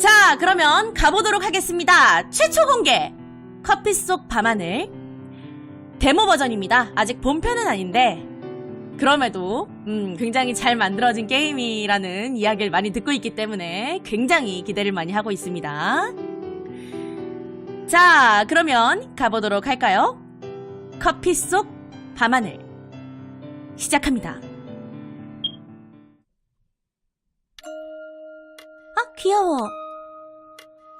자, 그러면 가보도록 하겠습니다. 최초 공개! 커피 속 밤하늘. 데모 버전입니다. 아직 본편은 아닌데, 그럼에도, 음, 굉장히 잘 만들어진 게임이라는 이야기를 많이 듣고 있기 때문에 굉장히 기대를 많이 하고 있습니다. 자, 그러면 가보도록 할까요? 커피 속 밤하늘. 시작합니다. 아, 귀여워.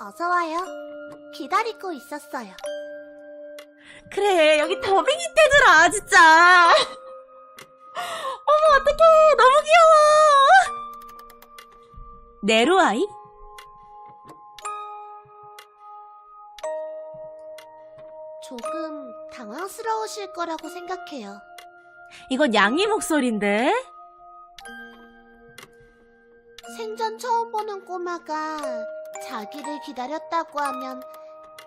어서 와요. 기다리고 있었어요. 그래, 여기 더빙이 떼더라, 진짜. 어머, 어떡해. 너무 귀여워. 네로아이? 조금 당황스러우실 거라고 생각해요. 이건 양이 목소리인데? 생전 처음 보는 꼬마가 자기를 기다렸다고 하면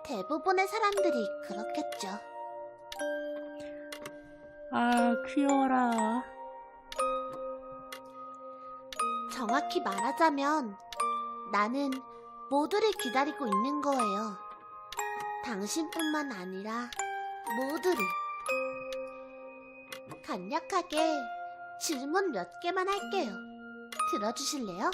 대부분의 사람들이 그렇겠죠. 아, 귀여워라. 정확히 말하자면 나는 모두를 기다리고 있는 거예요. 당신뿐만 아니라 모두를. 간략하게 질문 몇 개만 할게요. 들어주실래요?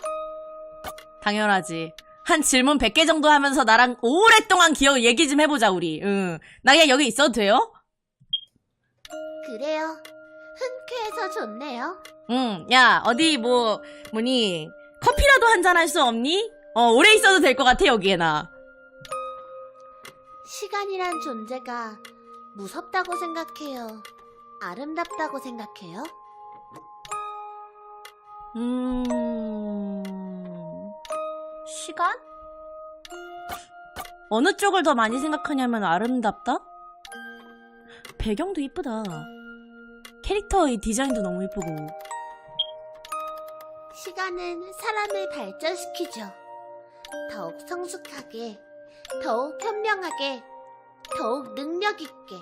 당연하지. 한 질문 100개 정도 하면서 나랑 오랫동안 기억 얘기 좀 해보자, 우리. 응. 나 그냥 여기 있어도 돼요? 그래요. 흔쾌해서 좋네요. 응. 야, 어디 뭐, 뭐니, 커피라도 한 잔 할 수 없니? 어, 오래 있어도 될 것 같아, 여기에 나. 시간이란 존재가 무섭다고 생각해요. 아름답다고 생각해요. 음... 시간? 어느 쪽을 더 많이 생각하냐면 아름답다? 배경도 이쁘다. 캐릭터의 디자인도 너무 이쁘고. 시간은 사람을 발전시키죠. 더욱 성숙하게, 더욱 현명하게, 더욱 능력 있게.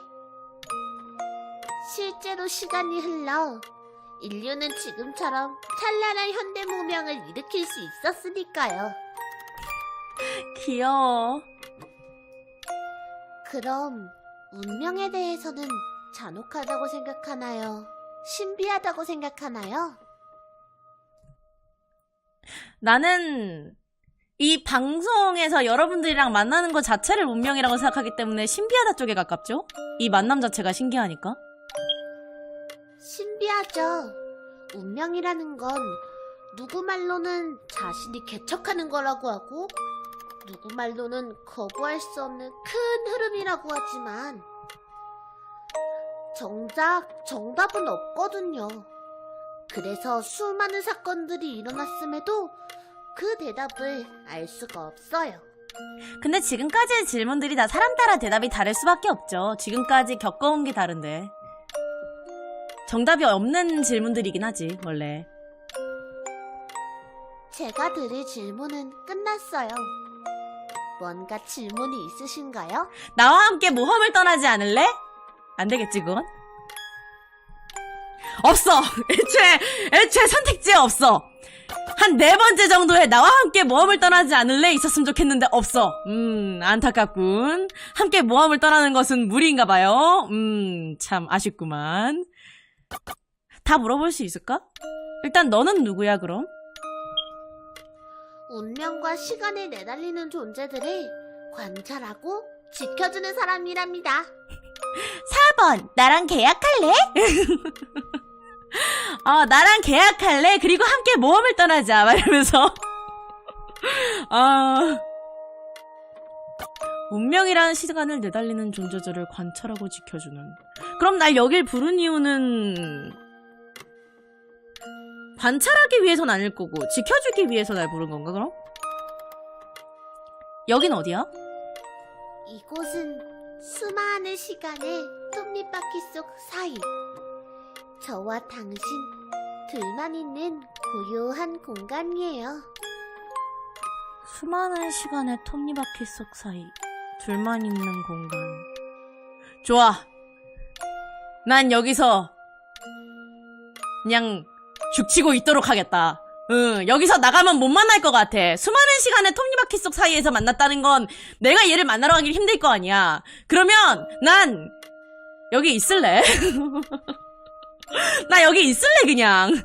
실제로 시간이 흘러 인류는 지금처럼 찬란한 현대 문명을 일으킬 수 있었으니까요. 귀여워. 그럼 운명에 대해서는 잔혹하다고 생각하나요? 신비하다고 생각하나요? 나는 이 방송에서 여러분들이랑 만나는 것 자체를 운명이라고 생각하기 때문에 신비하다 쪽에 가깝죠? 이 만남 자체가 신기하니까. 신비하죠. 운명이라는 건 누구 말로는 자신이 개척하는 거라고 하고 누구 말로는 거부할 수 없는 큰 흐름이라고 하지만 정작 정답은 없거든요. 그래서 수많은 사건들이 일어났음에도 그 대답을 알 수가 없어요. 근데 지금까지의 질문들이 다 사람 따라 대답이 다를 수밖에 없죠. 지금까지 겪어온 게 다른데. 정답이 없는 질문들이긴 하지, 원래. 제가 드릴 질문은 끝났어요. 뭔가 질문이 있으신가요? 나와 함께 모험을 떠나지 않을래? 안 되겠지, 그건? 없어! 애초에, 애초에 선택지에 없어! 한 네 번째 정도에 나와 함께 모험을 떠나지 않을래? 있었으면 좋겠는데 없어. 음, 안타깝군. 함께 모험을 떠나는 것은 무리인가 봐요. 음, 참 아쉽구만. 다 물어볼 수 있을까? 일단 너는 누구야, 그럼? 운명과 시간에 내달리는 존재들을 관찰하고 지켜주는 사람이랍니다. 4번, 나랑 계약할래? 어, 나랑 계약할래? 그리고 함께 모험을 떠나자. 막 이러면서. 아. 운명이라는 시간을 내달리는 존재들을 관찰하고 지켜주는. 그럼 날 여길 부른 이유는 관찰하기 위해선 아닐 거고 지켜주기 위해서 날 부른 건가 그럼? 여긴 어디야? 이곳은 수많은 시간의 톱니바퀴 속 사이. 저와 당신 둘만 있는 고요한 공간이에요. 수많은 시간의 톱니바퀴 속 사이 둘만 있는 공간 좋아 난 여기서 그냥 죽치고 있도록 하겠다 응, 여기서 나가면 못 만날 것 같아. 수많은 시간의 톱니바퀴 속 사이에서 만났다는 건 내가 얘를 만나러 가기 힘들 거 아니야. 그러면 난 여기 있을래. 나 여기 있을래 그냥.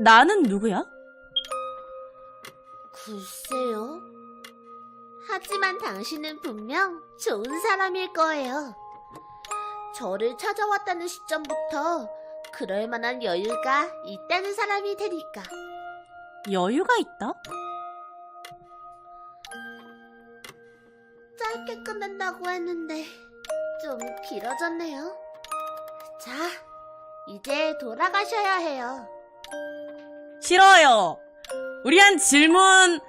나는 누구야? 글쎄요. 하지만 당신은 분명 좋은 사람일 거예요. 저를 찾아왔다는 시점부터 그럴 만한 여유가 있다는 사람이 되니까. 여유가 있다? 짧게 끝낸다고 했는데 좀 길어졌네요. 자, 이제 돌아가셔야 해요. 싫어요. 우리 한 질문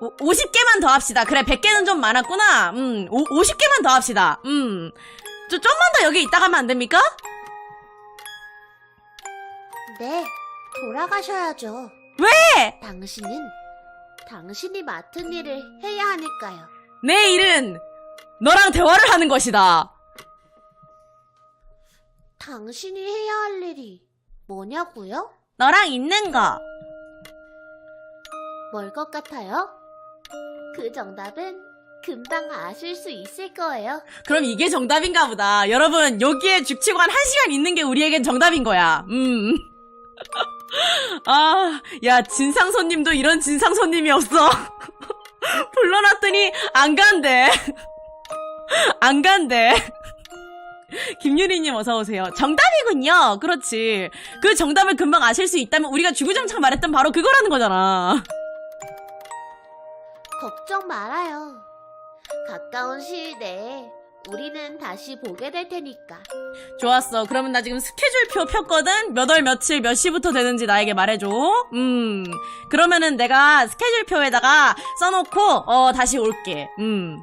50개만 더 합시다. 그래, 100개는 좀 많았구나. 음, 오, 50개만 더 합시다. 음. 좀, 좀만 더 여기 있다 가면 안 됩니까? 네, 돌아가셔야죠. 왜? 당신은 당신이 맡은 일을 해야 하니까요. 내 일은 너랑 대화를 하는 것이다. 당신이 해야 할 일이 뭐냐고요? 너랑 있는 거. 뭘 것 같아요? 그 정답은 금방 아실 수 있을 거예요. 그럼 이게 정답인가 보다. 여러분, 여기에 죽치고 한 1시간 있는 게 우리에겐 정답인 거야. 음. 아, 야, 진상 손님도 이런 진상 손님이 없어. 불러놨더니 안 간대. 안 간대. 김유리님 어서오세요. 정답이군요. 그렇지. 그 정답을 금방 아실 수 있다면 우리가 주구장창 말했던 바로 그거라는 거잖아. 걱정 말아요. 가까운 시일 내에 우리는 다시 보게 될 테니까. 좋았어. 그러면 나 지금 스케줄표 폈거든? 몇 월 며칠 몇 시부터 되는지 나에게 말해줘. 음. 그러면은 내가 스케줄표에다가 써놓고, 어, 다시 올게. 음.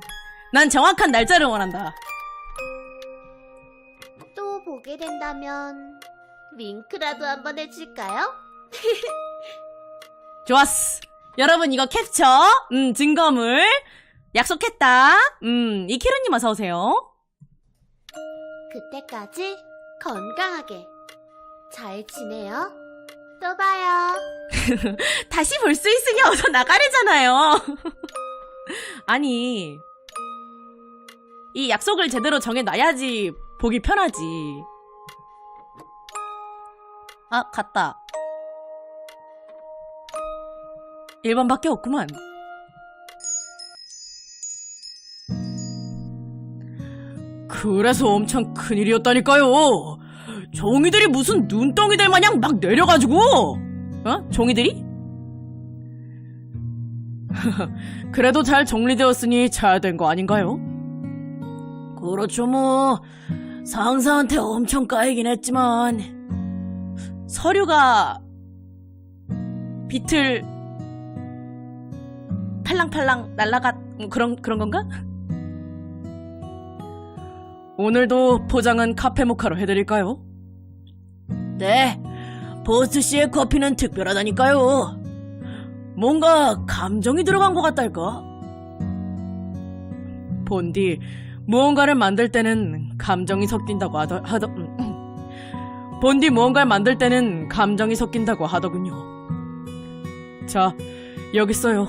난 정확한 날짜를 원한다. 또 보게 된다면 윙크라도 한번 해줄까요? 좋았어. 여러분, 이거 캡처. 음, 증거물. 약속했다. 음, 이키루님 어서오세요. 그때까지 건강하게 잘 지내요. 또 봐요. 다시 볼 수 있으니 어서 나가래잖아요. 아니, 이 약속을 제대로 정해놔야지 보기 편하지. 아, 갔다. 1번밖에 없구만. 그래서 엄청 큰일이었다니까요. 종이들이 무슨 눈덩이들 마냥 막 내려가지고 어? 종이들이? 그래도 잘 정리되었으니 잘 된 거 아닌가요? 그렇죠 뭐 상사한테 엄청 까이긴 했지만 서류가 비틀 팔랑팔랑 날라갔 음, 그런 그런 건가? 오늘도 포장은 카페 모카로 해드릴까요? 네, 보스 씨의 커피는 특별하다니까요. 뭔가 감정이 들어간 것 같달까? 본디, 무언가를 만들 때는 감정이 섞인다고 하더, 하더, 음, 음. 본디 무언가를 만들 때는 감정이 섞인다고 하더군요. 자, 여기 있어요.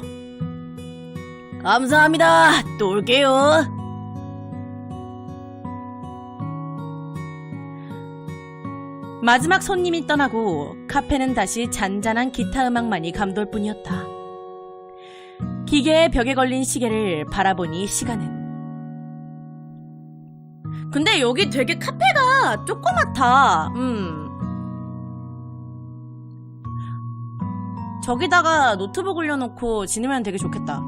감사합니다. 또 올게요. 마지막 손님이 떠나고 카페는 다시 잔잔한 기타 음악만이 감돌 뿐이었다. 기계의 벽에 걸린 시계를 바라보니 시간은 근데 여기 되게 카페가 조그맣다. 음. 저기다가 노트북 올려놓고 지내면 되게 좋겠다.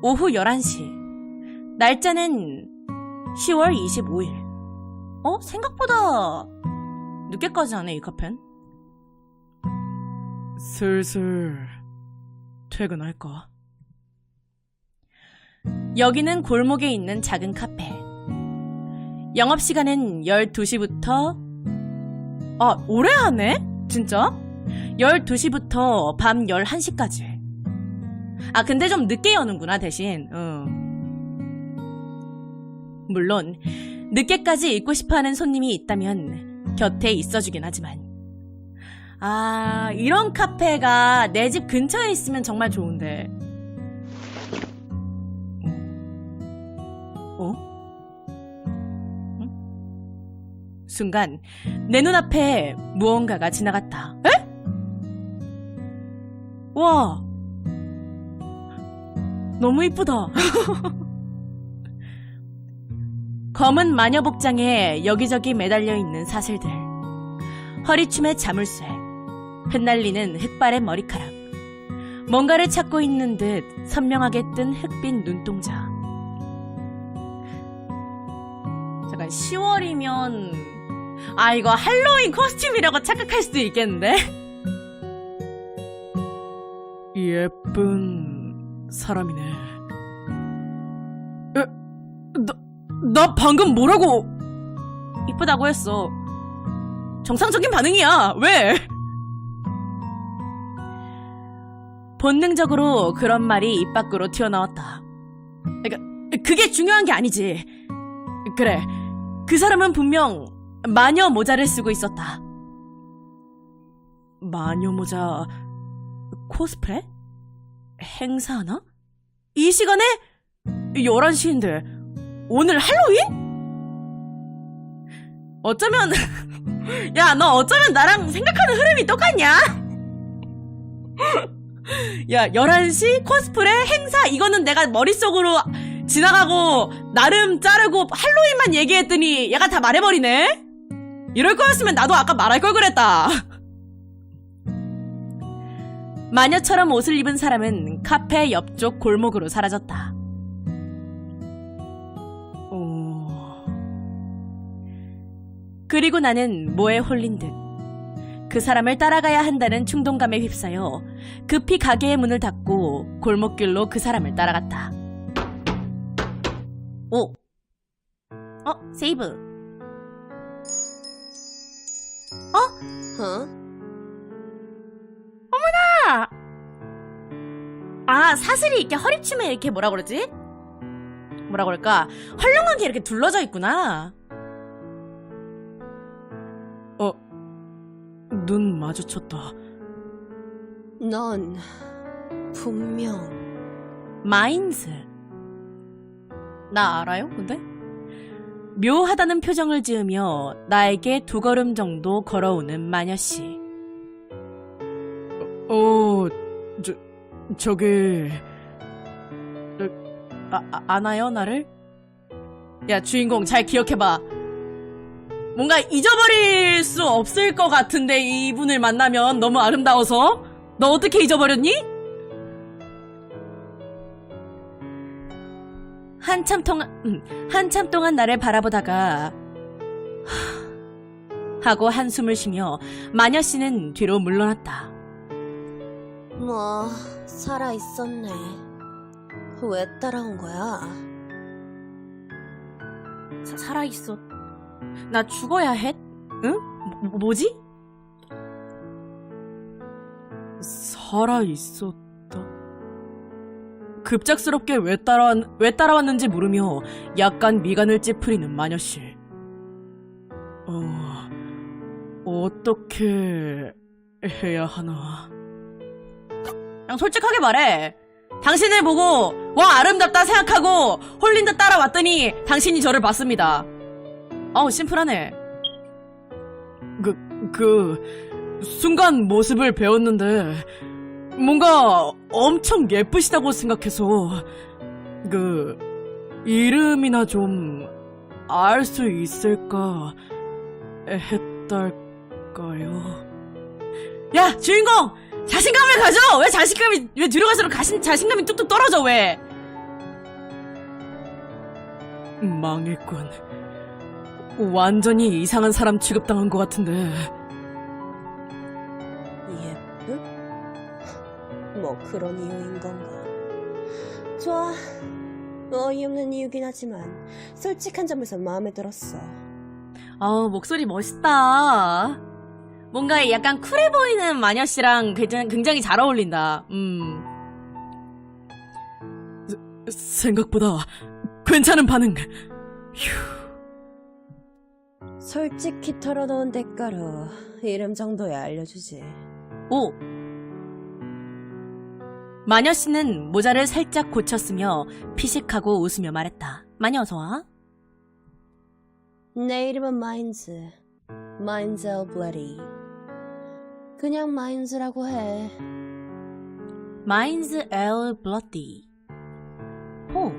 오후 11시. 날짜는 10월 25일. 어? 생각보다 늦게까지 하네, 이 카페는. 슬슬 퇴근할까? 여기는 골목에 있는 작은 카페. 영업시간은 12시부터, 아, 오래 하네? 진짜? 12시부터 밤 11시까지. 아, 근데 좀 늦게 여는구나, 대신. 응. 물론, 늦게까지 있고 싶어 하는 손님이 있다면 곁에 있어주긴 하지만. 아, 이런 카페가 내 집 근처에 있으면 정말 좋은데. 어? 응? 순간 내 눈앞에 무언가가 지나갔다. 에? 와. 너무 이쁘다. 검은 마녀 복장에 여기저기 매달려 있는 사슬들. 허리춤에 자물쇠. 흩날리는 흑발의 머리카락. 뭔가를 찾고 있는 듯 선명하게 뜬 흑빛 눈동자. 잠깐 10월이면 아 이거 할로윈 코스튬이라고 착각할 수도 있겠는데? 예쁜 사람이네. 에, 나, 나 방금 뭐라고? 이쁘다고 했어. 정상적인 반응이야. 왜? 본능적으로 그런 말이 입 밖으로 튀어나왔다. 그러니까 그게 중요한 게 아니지. 그래. 그 사람은 분명 마녀 모자를 쓰고 있었다. 마녀 모자 코스프레? 행사하나? 이 시간에? 11시인데 오늘 할로윈? 어쩌면 야 너 어쩌면 나랑 생각하는 흐름이 똑같냐? 야 11시 코스프레 행사 이거는 내가 머릿속으로 지나가고 나름 자르고 할로윈만 얘기했더니 얘가 다 말해버리네? 이럴 거였으면 나도 아까 말할 걸 그랬다. 마녀처럼 옷을 입은 사람은 카페 옆쪽 골목으로 사라졌다. 그리고 나는 뭐에 홀린 듯 그 사람을 따라가야 한다는 충동감에 휩싸여 급히 가게의 문을 닫고 골목길로 그 사람을 따라갔다. 오. 어, 세이브. 어? 아, 아, 사슬이 이렇게 허리춤에 이렇게 뭐라 그러지? 뭐라 그럴까? 헐렁하게 이렇게 둘러져 있구나. 눈 마주쳤다. 넌 분명 마인즈. 나 알아요, 근데? 묘하다는 표정을 지으며 나에게 두 걸음 정도 걸어오는 마녀씨. 어, 저, 저기, 아, 아, 아나요, 나를? 야, 주인공 잘 기억해봐. 뭔가 잊어버릴 수 없을 것 같은데, 이분을 만나면 너무 아름다워서? 너 어떻게 잊어버렸니? 한참 동안, 음, 한참 동안 나를 바라보다가, 하, 하고 한숨을 쉬며 마녀 씨는 뒤로 물러났다. 뭐 살아 있었네. 왜 따라온 거야? 사- 살아있어. 나 죽어야 해? 응? 뭐, 뭐지? 살아있었다. 급작스럽게 왜 따라, 왜 따라왔는지 모르며 약간 미간을 찌푸리는 마녀씨. 어, 어떻게 해야 하나. 그냥 솔직하게 말해. 당신을 보고 와 아름답다 생각하고 홀린 듯 따라왔더니 당신이 저를 봤습니다. 어우 심플하네. 그, 그 순간 모습을 배웠는데 뭔가 엄청 예쁘시다고 생각해서 그 이름이나 좀 알 수 있을까 했달까요? 야 주인공 자신감을 가져! 왜 자신감이, 왜 뒤로 갈수록 가신, 자신감이 뚝뚝 떨어져, 왜? 망했군. 완전히 이상한 사람 취급당한 것 같은데. 예쁘? 뭐 그런 이유인 건가? 좋아. 어이없는 이유긴 하지만 솔직한 점에서 마음에 들었어. 아우, 목소리 멋있다. 뭔가 약간 쿨해 보이는 마녀 씨랑 굉장히, 굉장히 잘 어울린다. 음. 생각보다 괜찮은 반응. 휴. 솔직히 털어놓은 대가로 이름 정도야 알려주지. 오. 마녀 씨는 모자를 살짝 고쳤으며 피식하고 웃으며 말했다. 마녀 어서 와. 내 이름은 마인즈. 마인즈 엘 블레디. 그냥 마인즈라고 해. 마인즈 엘 블러디. 호.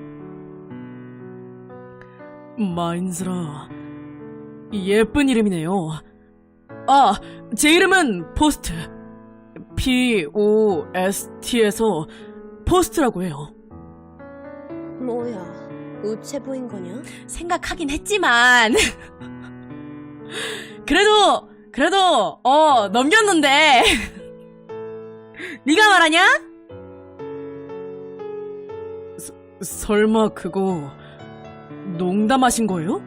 마인즈라. 예쁜 이름이네요. 아, 제 이름은 포스트. P-O-S-T에서 포스트라고 해요. 뭐야, 우체부인 거냐? 생각하긴 했지만. 그래도, 그래도, 어, 넘겼는데. 네가 말하냐? 서, 설마 그거 농담하신 거예요?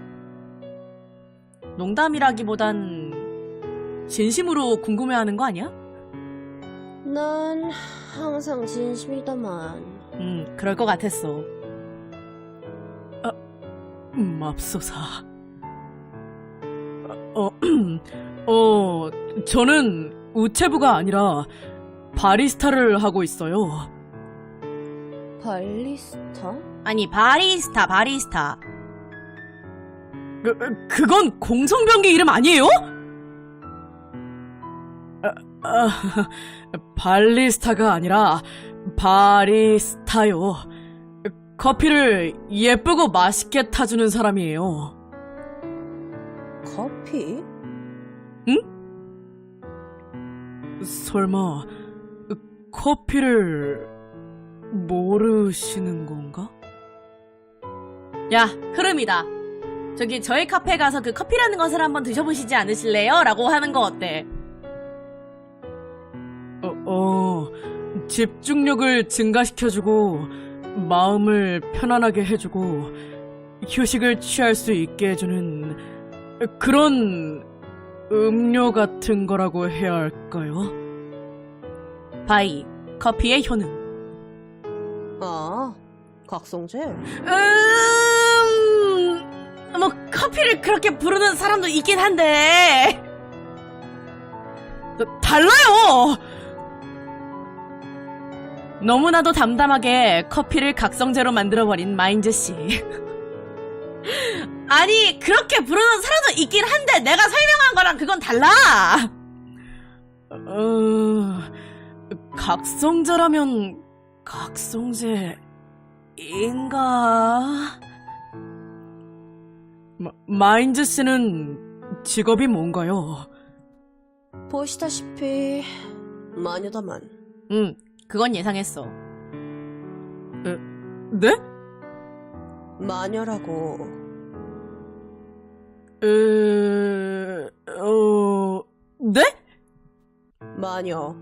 농담이라기보단 진심으로 궁금해하는 거 아니야? 난 항상 진심이더만. 음, 그럴 것 같았어. 아, 맙소사. 어, 어, 저는 우체부가 아니라 바리스타를 하고 있어요. 발리스타? 아니, 바리스타, 바리스타. 그, 그건 공성병기 이름 아니에요? 아, 아, 발리스타가 아니라 바리스타요. 커피를 예쁘고 맛있게 타주는 사람이에요. 커피? 설마 커피를 모르시는 건가? 야, 흐름이다. 저기 저희 카페 가서 그 커피라는 것을 한번 드셔보시지 않으실래요? 라고 하는 거 어때? 어, 어, 집중력을 증가시켜주고, 마음을 편안하게 해주고, 휴식을 취할 수 있게 해주는 그런 음료 같은 거라고 해야 할까요? 바이, 커피의 효능. 아, 각성제? 음, 뭐, 커피를 그렇게 부르는 사람도 있긴 한데. 달라요! 너무나도 담담하게 커피를 각성제로 만들어버린 마인즈 씨. 아니, 그렇게 부르는 사람도 있긴 한데, 내가 설명한 거랑 그건 달라! 어, 각성제라면, 각성제인가? 마, 마인즈 씨는 직업이 뭔가요? 보시다시피 마녀다만. 응, 그건 예상했어. 에, 네? 마녀라고. 에, 어, 네? 마녀.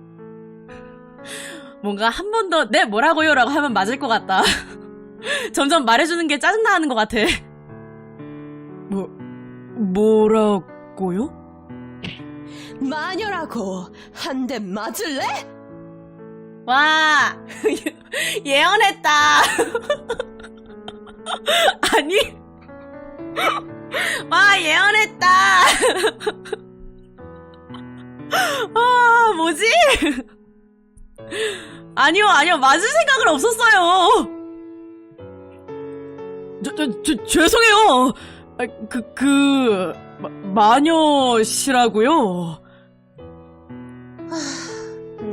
뭔가 한 번 더, 네, 뭐라고요? 라고 하면 맞을 것 같다. 점점 말해주는 게 짜증나는 것 같아. 뭐, 뭐라고요? 마녀라고 한 대 맞을래? 와, 예언했다. 아니, 와, 예언했다. 아, 뭐지? 아니요, 아니요, 맞을 생각은 없었어요. 저, 저, 저, 죄송해요. 아, 그, 그, 마, 마녀시라고요?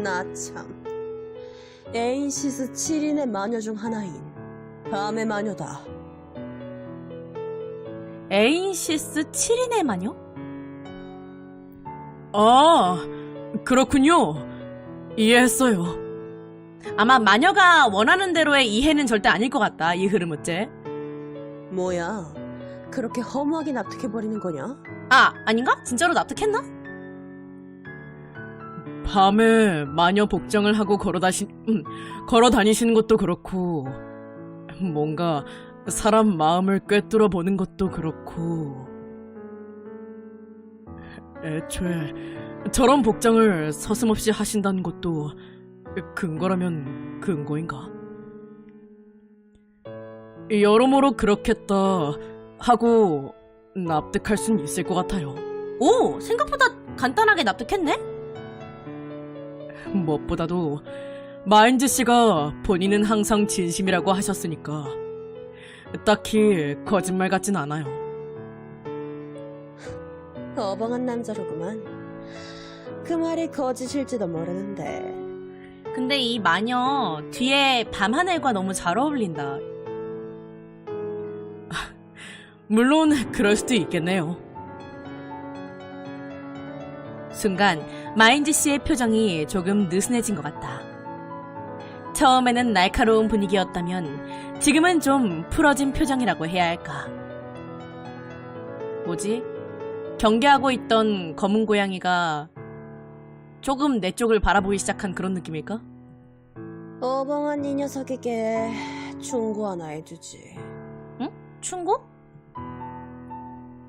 나 참. 에인시스 7인의 마녀 중 하나인 밤의 마녀다. 에인시스 7인의 마녀? 아, 그렇군요. 이해했어요. 아마 마녀가 원하는 대로의 이해는 절대 아닐 것 같다, 이 흐름 어째? 뭐야? 그렇게 허무하게 납득해버리는 거냐? 아, 아닌가? 진짜로 납득했나? 밤에 마녀 복장을 하고 걸어 다시, 음, 걸어 다니시는 것도 그렇고, 뭔가 사람 마음을 꿰뚫어 보는 것도 그렇고, 애초에 저런 복장을 서슴없이 하신다는 것도 근거라면 근거인가? 여러모로 그렇겠다 하고 납득할 순 있을 것 같아요. 오, 생각보다 간단하게 납득했네? 무엇보다도 마인즈 씨가 본인은 항상 진심이라고 하셨으니까 딱히 거짓말 같진 않아요. 어벙한 남자로구만. 그 말이 거짓일지도 모르는데. 근데 이 마녀 뒤에 밤하늘과 너무 잘 어울린다. 물론 그럴 수도 있겠네요. 순간 마인즈 씨의 표정이 조금 느슨해진 것 같다. 처음에는 날카로운 분위기였다면 지금은 좀 풀어진 표정이라고 해야 할까. 뭐지? 경계하고 있던 검은 고양이가 조금 내 쪽을 바라보기 시작한 그런 느낌일까? 어벙한 이 녀석에게 충고 하나 해주지. 충고?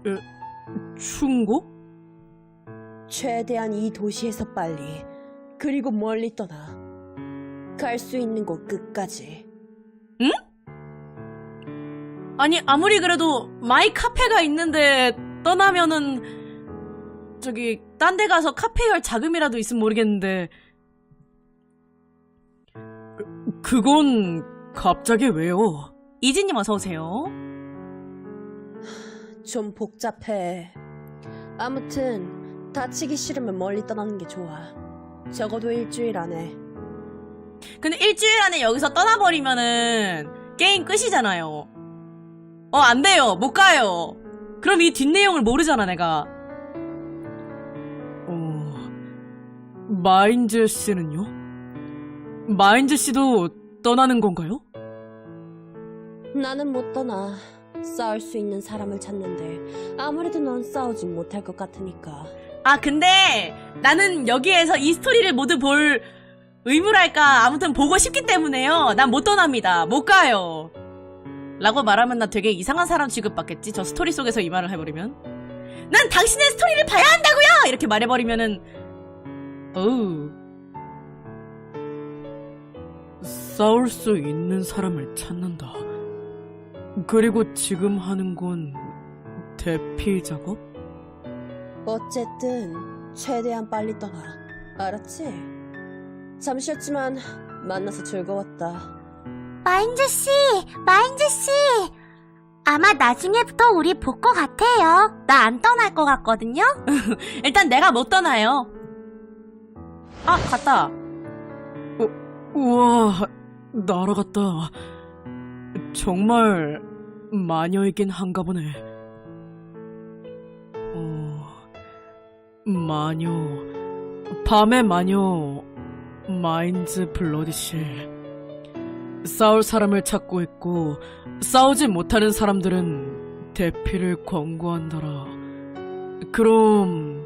에, 충고? 최대한 이 도시에서 빨리, 그리고 멀리 떠나. 갈 수 있는 곳 끝까지. 아니 아무리 그래도 마이 카페가 있는데 떠나면은 저기 딴 데 가서 카페 열 자금이라도 있으면 모르겠는데 그- 그건 갑자기 왜요? 이진님 어서 오세요. 좀 복잡해. 아무튼, 다치기 싫으면 멀리 떠나는 게 좋아. 적어도 일주일 안에. 근데 일주일 안에 여기서 떠나버리면은 게임 끝이잖아요. 어, 안 돼요. 못 가요. 그럼 이 뒷내용을 모르잖아, 내가. 어, 마인즈 씨는요? 마인즈 씨도 떠나는 건가요? 나는 못 떠나. 싸울 수 있는 사람을 찾는데 아무래도 넌 싸우진 못할 것 같으니까. 아, 근데 나는 여기에서 이 스토리를 모두 볼 의무랄까. 아무튼 보고 싶기 때문에요. 난 못 떠납니다. 못 가요. 라고 말하면 나 되게 이상한 사람 취급받겠지? 저 스토리 속에서 이 말을 해버리면? 난 당신의 스토리를 봐야 한다고요! 이렇게 말해버리면은, 어우. 싸울 수 있는 사람을 찾는다. 그리고 지금 하는 건 대피 작업? 어쨌든 최대한 빨리 떠나. 알았지? 잠시였지만 만나서 즐거웠다. 마인즈 씨, 마인즈 씨. 아마 나중에부터 우리 볼 것 같아요. 나 안 떠날 것 같거든요. 일단 내가 못 떠나요. 아, 갔다. 우, 우와, 날아갔다. 정말 마녀이긴 한가 보네. 어, 마녀, 밤의 마녀, 마인즈 블러디실. 싸울 사람을 찾고 있고, 싸우지 못하는 사람들은 대피를 권고한다라. 그럼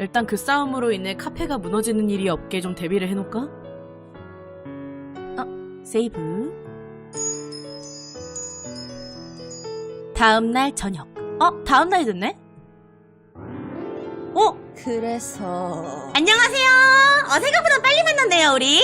일단 그 싸움으로 인해 카페가 무너지는 일이 없게 좀 대비를 해놓을까? 어, 세이브. 다음날 저녁. 어, 다음날 됐네? 어, 그래서 안녕하세요. 어, 생각보다 빨리 만났네요, 우리.